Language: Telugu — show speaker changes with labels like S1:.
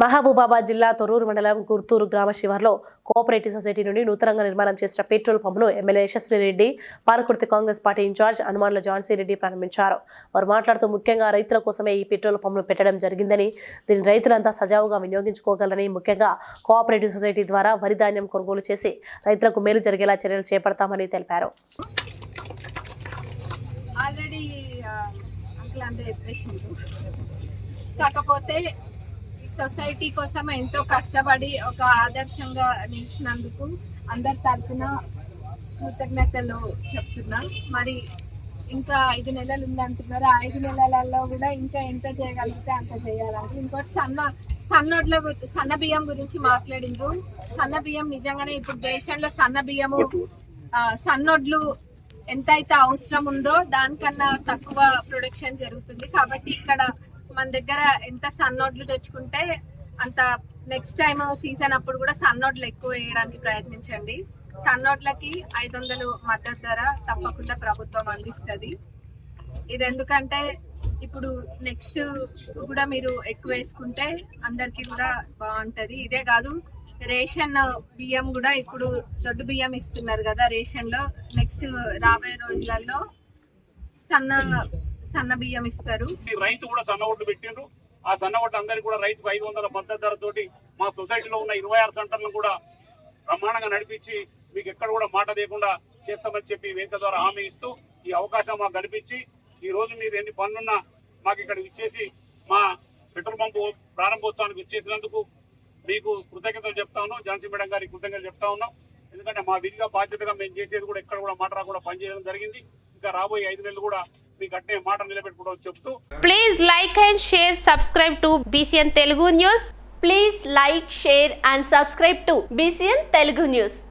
S1: మహబూబాబాద్ జిల్లా తొరూరు మండలం గుర్తూరు గ్రామ శివార్లో కోఆపరేటివ్ సొసైటీ నుండి నూతనంగా నిర్మాణం చేసిన పెట్రోల్ పంపును MLA Yashasvi Reddy Palakurthi Congress party incharge Hanumandla Jhansi Reddy ప్రారంభించారు. వారు మాట్లాడుతూ ముఖ్యంగా రైతుల కోసమే ఈ పెట్రోల్ పంపును పెట్టడం జరిగిందని దీన్ని రైతులంతా సజావుగా వినియోగించుకోగలరని ముఖ్యంగా కోఆపరేటివ్ సొసైటీ ద్వారా వరి ధాన్యం కొనుగోలు చేసి రైతులకు మేలు జరిగేలా చర్యలు చేపడతామని తెలిపారు.
S2: ఆల్రెడీ అంకుల్ కాకపోతే సొసైటీ కోసం ఎంతో కష్టపడి ఒక ఆదర్శంగా నిలిచినందుకు అందరి తరఫున కృతజ్ఞతలు చెప్తున్నా. మరి ఇంకా ఐదు నెలలు ఉందంటున్నారు ఆ ఐదు నెలలలో కూడా ఇంకా ఎంత చేయగలిగితే అంత చేయాలంటే ఇంకోటి సన్న సన్నోడ్ల సన్న బియ్యం గురించి మాట్లాడిండ్రు. సన్న బియ్యం నిజంగానే ఇప్పుడు దేశంలో సన్న బియ్యము సన్నోడ్లు ఎంతైతే అవసరం ఉందో దానికన్నా తక్కువ ప్రొడక్షన్ జరుగుతుంది. కాబట్టి ఇక్కడ మన దగ్గర ఎంత సన్నోడ్లు తెచ్చుకుంటే అంత నెక్స్ట్ టైం సీజన్ అప్పుడు కూడా సన్నోడ్లు ఎక్కువ వేయడానికి ప్రయత్నించండి. సన్నోడ్లకి ఐదు వందలు మద్దతు ధర తప్పకుండా ప్రభుత్వం అందిస్తుంది. ఇది ఎందుకంటే ఇప్పుడు నెక్స్ట్ కూడా మీరు ఎక్కువ వేసుకుంటే అందరికీ కూడా బాగుంటుంది. ఇదే కాదు రేషన్ బియ్యం కూడా ఇప్పుడు దొడ్డు బియ్యం ఇస్తున్నారు కదా రేషన్లో. నెక్స్ట్ రాబోయే రోజులలో సన్న సన్న బియ్యం ఇస్తారు.
S3: రైతు కూడా సన్న ఓట్లు పెట్టిండ్రు. ఆ సన్న ఓట్లు అందరికి కూడా రైతుకు ఐదు వందల మద్దతు ధరతోటి మా సొసైటీలో ఉన్న ఇరవై ఆరు సెంటర్లను కూడా బ్రహ్మాండంగా నడిపించి మీకు ఎక్కడ కూడా మాట లేకుండా చేస్తామని చెప్పి వేదిక ద్వారా హామీ ఇస్తూ ఈ అవకాశం మాకు కల్పించి ఈ రోజు మీరు ఎన్ని పనులున్నా మాకు ఇక్కడ ఇచ్చేసి మా పెట్రోల్ పంపు ప్రారంభోత్సవానికి ఇచ్చేసినందుకు మీకు కృతజ్ఞతలు చెప్తా ఉన్నాం. ఝాన్సీ మేడం గారికి కృతజ్ఞతలు చెప్తా ఉన్నాం. ఎందుకంటే మా విధిగా బాధ్యతగా మేము చేసేది కూడా ఎక్కడ కూడా మాట రాకుండా పనిచేయడం జరిగింది. ఇంకా రాబోయే ఐదు నెలలు కూడా మీకు అట్టే మాట నిలబెట్టుకోవడం చెప్తూ
S4: please like and share subscribe to BCN Telugu news
S5: please like share and subscribe to BCN Telugu news